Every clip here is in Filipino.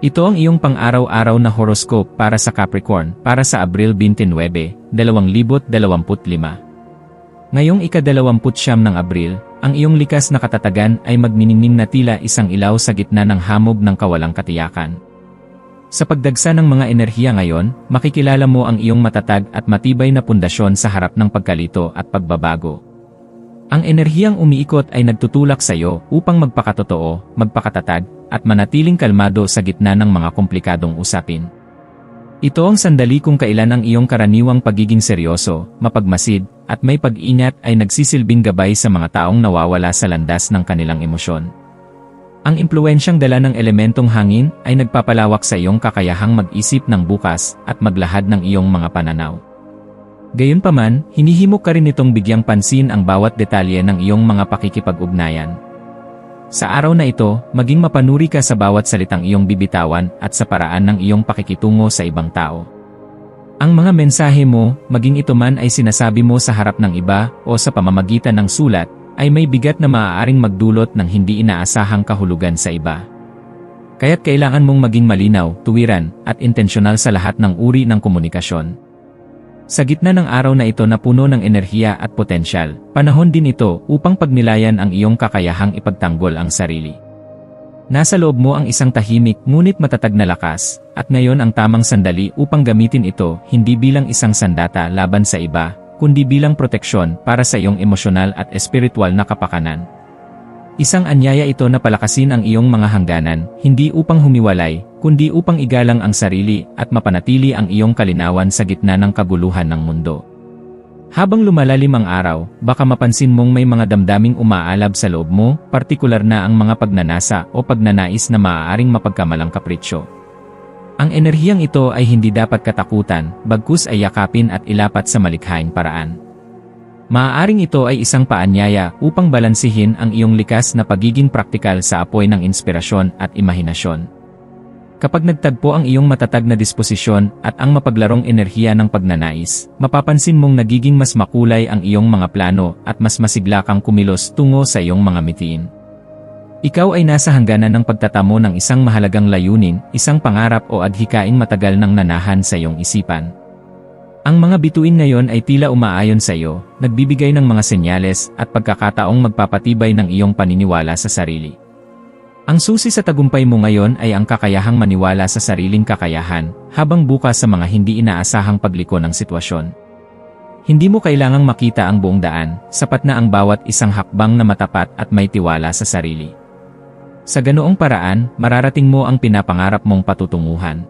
Ito ang iyong pang-araw-araw na horoscope para sa Capricorn para sa Abril 29, 2025. Ngayong ika-29 ng Abril, ang iyong likas na katatagan ay magniningning na tila isang ilaw sa gitna ng hamog ng kawalang katiyakan. Sa pagdagsa ng mga enerhiya ngayon, makikilala mo ang iyong matatag at matibay na pundasyon sa harap ng pagkalito at pagbabago. Ang enerhiyang umiikot ay nagtutulak sa iyo upang magpakatotoo, magpakatatag, at manatiling kalmado sa gitna ng mga komplikadong usapin. Ito ang sandali kung kailan ang iyong karaniwang pagiging seryoso, mapagmasid, at may pag-ingat ay nagsisilbing gabay sa mga taong nawawala sa landas ng kanilang emosyon. Ang impluensyang dala ng elementong hangin ay nagpapalawak sa iyong kakayahang mag-isip ng bukas at maglahad ng iyong mga pananaw. Gayunpaman, hinihimok ka rin itong bigyang pansin ang bawat detalye ng iyong mga pakikipag-ugnayan, sa araw na ito, maging mapanuri ka sa bawat salitang iyong bibitawan at sa paraan ng iyong pakikitungo sa ibang tao. Ang mga mensahe mo, maging ito man ay sinasabi mo sa harap ng iba o sa pamamagitan ng sulat, ay may bigat na maaaring magdulot ng hindi inaasahang kahulugan sa iba. Kaya't kailangan mong maging malinaw, tuwiran, at intensyonal sa lahat ng uri ng komunikasyon. Sa gitna ng araw na ito na puno ng enerhiya at potensyal, panahon din ito upang pagnilayan ang iyong kakayahang ipagtanggol ang sarili. Nasa loob mo ang isang tahimik ngunit matatag na lakas, at ngayon ang tamang sandali upang gamitin ito hindi bilang isang sandata laban sa iba, kundi bilang proteksyon para sa iyong emosyonal at espiritual na kapakanan. Isang anyaya ito na palakasin ang iyong mga hangganan, hindi upang humiwalay, kundi upang igalang ang sarili at mapanatili ang iyong kalinawan sa gitna ng kaguluhan ng mundo. Habang lumalalim ang araw, baka mapansin mong may mga damdaming umaalab sa loob mo, partikular na ang mga pagnanasa o pagnanais na maaaring mapagkamalang kapritsyo. Ang enerhiyang ito ay hindi dapat katakutan, bagkus ay yakapin at ilapat sa malikhaing paraan. Maaaring ito ay isang paanyaya upang balansihin ang iyong likas na pagiging praktikal sa apoy ng inspirasyon at imahinasyon. Kapag nagtagpo ang iyong matatag na disposisyon at ang mapaglarong enerhiya ng pagnanais, mapapansin mong nagiging mas makulay ang iyong mga plano at mas masigla kang kumilos tungo sa iyong mga mitiin. Ikaw ay nasa hangganan ng pagtatamo ng isang mahalagang layunin, isang pangarap o adhikaing matagal nang nanahan sa iyong isipan. Ang mga bituin ngayon ay tila umaayon sa iyo, nagbibigay ng mga senyales at pagkakataong magpapatibay ng iyong paniniwala sa sarili. Ang susi sa tagumpay mo ngayon ay ang kakayahang maniwala sa sariling kakayahan, habang bukas sa mga hindi inaasahang pagliko ng sitwasyon. Hindi mo kailangang makita ang buong daan, sapat na ang bawat isang hakbang na matapat at may tiwala sa sarili. Sa ganoong paraan, mararating mo ang pinapangarap mong patutunguhan.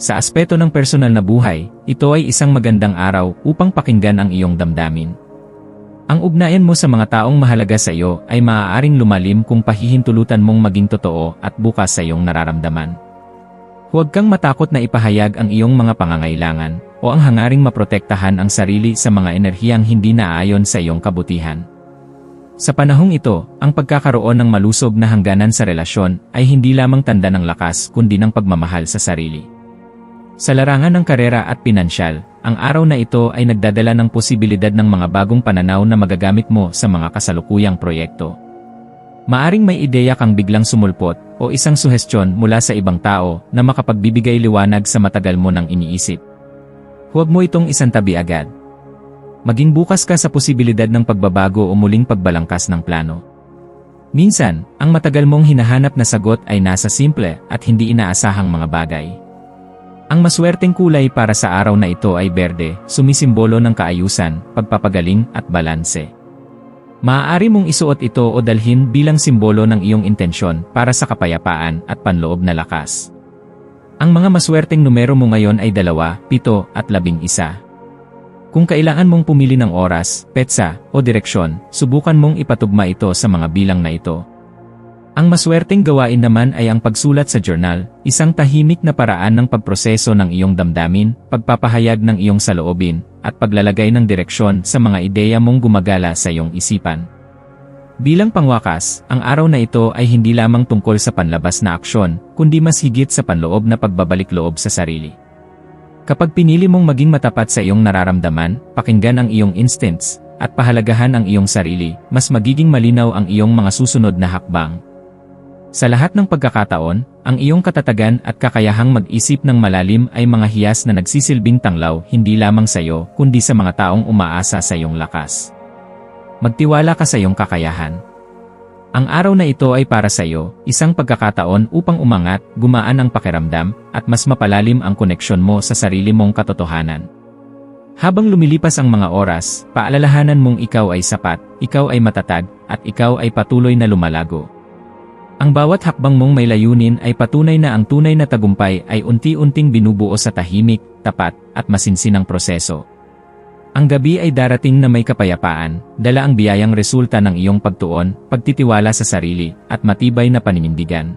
Sa aspeto ng personal na buhay, ito ay isang magandang araw upang pakinggan ang iyong damdamin. Ang ugnayan mo sa mga taong mahalaga sa iyo ay maaaring lumalim kung pahihintulutan mong maging totoo at bukas sa iyong nararamdaman. Huwag kang matakot na ipahayag ang iyong mga pangangailangan o ang hangaring maprotektahan ang sarili sa mga enerhiyang hindi naaayon sa iyong kabutihan. Sa panahong ito, ang pagkakaroon ng malusog na hangganan sa relasyon ay hindi lamang tanda ng lakas kundi ng pagmamahal sa sarili. Sa larangan ng karera at pinansyal, ang araw na ito ay nagdadala ng posibilidad ng mga bagong pananaw na magagamit mo sa mga kasalukuyang proyekto. Maaring may ideya kang biglang sumulpot o isang suhestyon mula sa ibang tao na makapagbibigay liwanag sa matagal mo nang iniisip. Huwag mo itong isantabi agad. Maging bukas ka sa posibilidad ng pagbabago o muling pagbalangkas ng plano. Minsan, ang matagal mong hinahanap na sagot ay nasa simple at hindi inaasahang mga bagay. Ang maswerteng kulay para sa araw na ito ay berde, sumisimbolo ng kaayusan, pagpapagaling at balanse. Maaari mong isuot ito o dalhin bilang simbolo ng iyong intensyon para sa kapayapaan at panloob na lakas. Ang mga maswerteng numero mo ngayon ay dalawa, pito at labing isa. Kung kailangan mong pumili ng oras, petsa o direksyon, subukan mong ipatugma ito sa mga bilang na ito. Ang maswerteng gawain naman ay ang pagsulat sa journal, isang tahimik na paraan ng pagproseso ng iyong damdamin, pagpapahayag ng iyong saloobin, at paglalagay ng direksyon sa mga ideya mong gumagala sa iyong isipan. Bilang pangwakas, ang araw na ito ay hindi lamang tungkol sa panlabas na aksyon, kundi mas higit sa panloob na pagbabalik loob sa sarili. Kapag pinili mong maging matapat sa iyong nararamdaman, pakinggan ang iyong instincts, at pahalagahan ang iyong sarili, mas magiging malinaw ang iyong mga susunod na hakbang. Sa lahat ng pagkakataon, ang iyong katatagan at kakayahang mag-isip ng malalim ay mga hiyas na nagsisilbing tanglaw hindi lamang sa iyo kundi sa mga taong umaasa sa iyong lakas. Magtiwala ka sa iyong kakayahan. Ang araw na ito ay para sa iyo, isang pagkakataon upang umangat, gumaan ang pakiramdam, at mas mapalalim ang koneksyon mo sa sarili mong katotohanan. Habang lumilipas ang mga oras, paalalahanan mong ikaw ay sapat, ikaw ay matatag, at ikaw ay patuloy na lumalago. Ang bawat hakbang mong may layunin ay patunay na ang tunay na tagumpay ay unti-unting binubuo sa tahimik, tapat, at masinsinang proseso. Ang gabi ay darating na may kapayapaan, dala ang biyayang resulta ng iyong pagtuon, pagtitiwala sa sarili, at matibay na paninindigan.